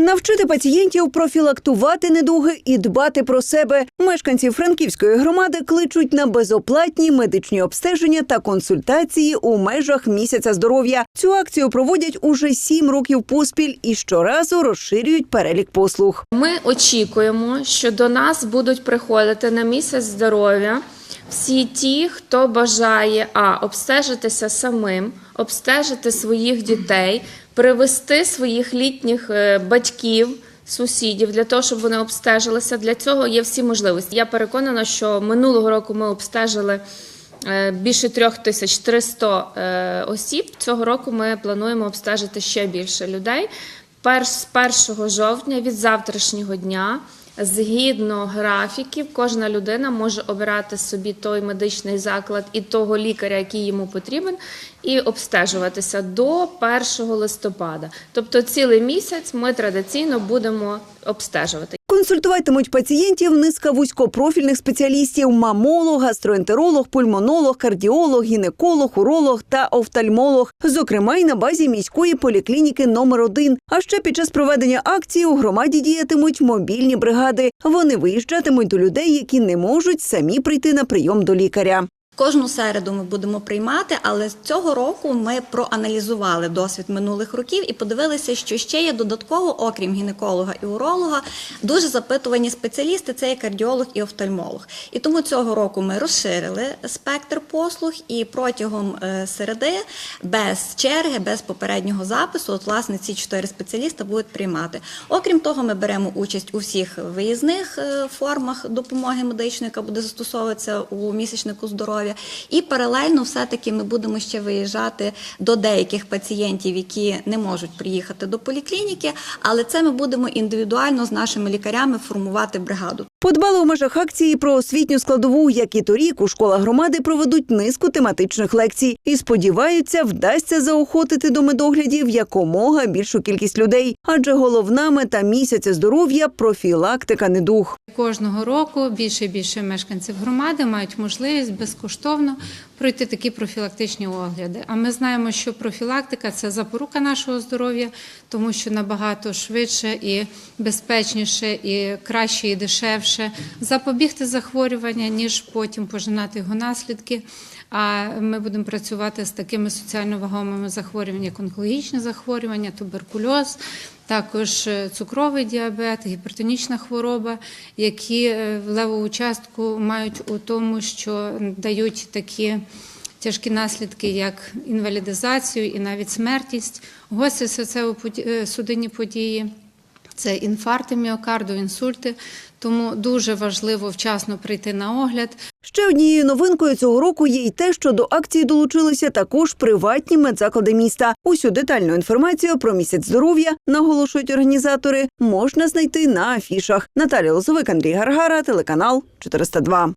Навчити пацієнтів профілактувати недуги і дбати про себе. Мешканці Франківської громади кличуть на безоплатні медичні обстеження та консультації у межах місяця здоров'я. Цю акцію проводять уже сім років поспіль і щоразу розширюють перелік послуг. Ми очікуємо, що до нас будуть приходити на місяць здоров'я всі ті, хто бажає а обстежитися самим, обстежити своїх дітей, привести своїх літніх е, батьків. Сусідів для того, щоб вони обстежилися. Для цього є всі можливості. Я переконана, що минулого року ми обстежили е, більше 3300 е, осіб. Цього року ми плануємо обстежити ще більше людей. Перш з 1 жовтня від завтрашнього дня. Згідно графіків, кожна людина може обирати собі той медичний заклад і того лікаря, який йому потрібен, і обстежуватися до 1 листопада. Тобто цілий місяць ми традиційно будемо обстежувати. Консультуватимуть пацієнтів низка вузькопрофільних спеціалістів: мамолог, гастроентеролог, пульмонолог, кардіолог, гінеколог, уролог та офтальмолог, зокрема й на базі міської поліклініки номер 1 А ще під час проведення акції у громаді діятимуть мобільні бригади. Вони виїжджатимуть до людей, які не можуть самі прийти на прийом до лікаря. Кожну середу ми будемо приймати, але цього року ми проаналізували досвід минулих років і подивилися, що ще є додатково, окрім гінеколога і уролога, дуже запитувані спеціалісти це є кардіолог і офтальмолог. І тому цього року ми розширили спектр послуг і протягом е, середи без черги, без попереднього запису, от власне ці чотири спеціаліста будуть приймати. Окрім того, ми беремо участь у всіх виїзних е, формах допомоги медичної, яка буде застосовуватися у місячнику здоров'я. І паралельно, все-таки, ми будемо ще виїжджати до деяких пацієнтів, які не можуть приїхати до поліклініки, але це ми будемо індивідуально з нашими лікарями формувати бригаду. Подбали у межах акції про освітню складову, як і торік у школах громади проведуть низку тематичних лекцій і сподіваються, вдасться заохотити до медоглядів якомога більшу кількість людей, адже головна мета місяця здоров'я профілактика недуг. Кожного року більше і більше мешканців громади мають можливість безкоштовно пройти такі профілактичні огляди. А ми знаємо, що профілактика це запорука нашого здоров'я, тому що набагато швидше і безпечніше, і краще, і дешевше запобігти захворювання, ніж потім пожинати його наслідки. А ми будемо працювати з такими соціально вагомими захворюваннями, як онкологічні захворювання, туберкульоз, також е, цукровий діабет, гіпертонічна хвороба, які в левову частку мають у тому, що дають такі тяжкі наслідки, як інвалідизацію і навіть смертність, гості серцево-судинні події. Це інфаркти міокарду, інсульти. Тому дуже важливо вчасно прийти на огляд. Ще однією новинкою цього року є й те, що до акції долучилися також приватні медзаклади міста. Усю детальну інформацію про місяць здоров'я наголошують організатори. Можна знайти на афішах. Наталія Лозовик, Андрій Гаргара, телеканал 402.